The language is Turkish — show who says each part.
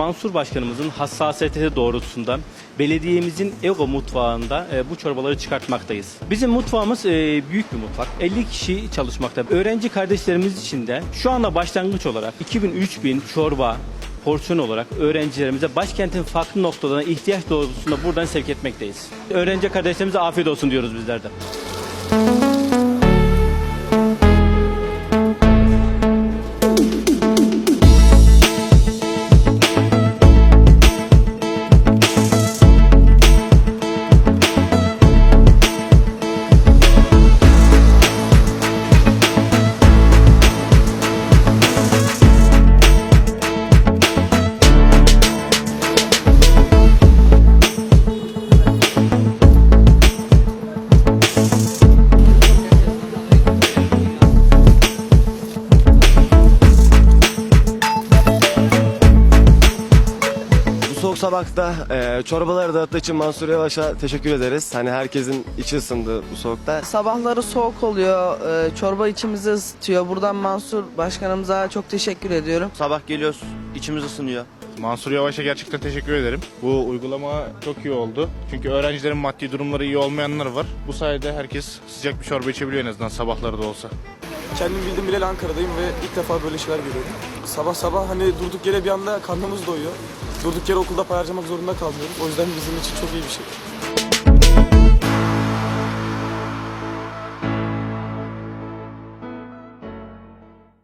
Speaker 1: Mansur Başkanımızın hassasiyeti doğrultusunda belediyemizin Ego mutfağında e, bu çorbaları çıkartmaktayız. Bizim mutfağımız e, büyük bir mutfak. 50 kişi çalışmakta. Öğrenci kardeşlerimiz için de şu anda başlangıç olarak 2000-3000 çorba porsiyon olarak öğrencilerimize başkentin farklı noktalarına ihtiyaç doğrultusunda buradan sevk etmekteyiz. Öğrenci kardeşlerimize afiyet olsun diyoruz bizler de.
Speaker 2: Soğuk sabahta e, çorbaları dağıttığı için Mansur Yavaş'a teşekkür ederiz. Hani herkesin içi ısındı bu soğukta.
Speaker 3: Sabahları soğuk oluyor, e, çorba içimizi ısıtıyor. Buradan Mansur Başkanımıza çok teşekkür ediyorum.
Speaker 4: Sabah geliyoruz, içimiz ısınıyor.
Speaker 5: Mansur Yavaş'a gerçekten teşekkür ederim. Bu uygulama çok iyi oldu. Çünkü öğrencilerin maddi durumları iyi olmayanlar var. Bu sayede herkes sıcak bir çorba içebiliyor en azından sabahları da olsa.
Speaker 6: Kendim bildim bileli Ankara'dayım ve ilk defa böyle şeyler görüyorum. Sabah sabah hani durduk yere bir anda karnımız doyuyor. Durduk yere okulda para harcamak zorunda kalmıyoruz. O yüzden bizim için çok iyi bir şey.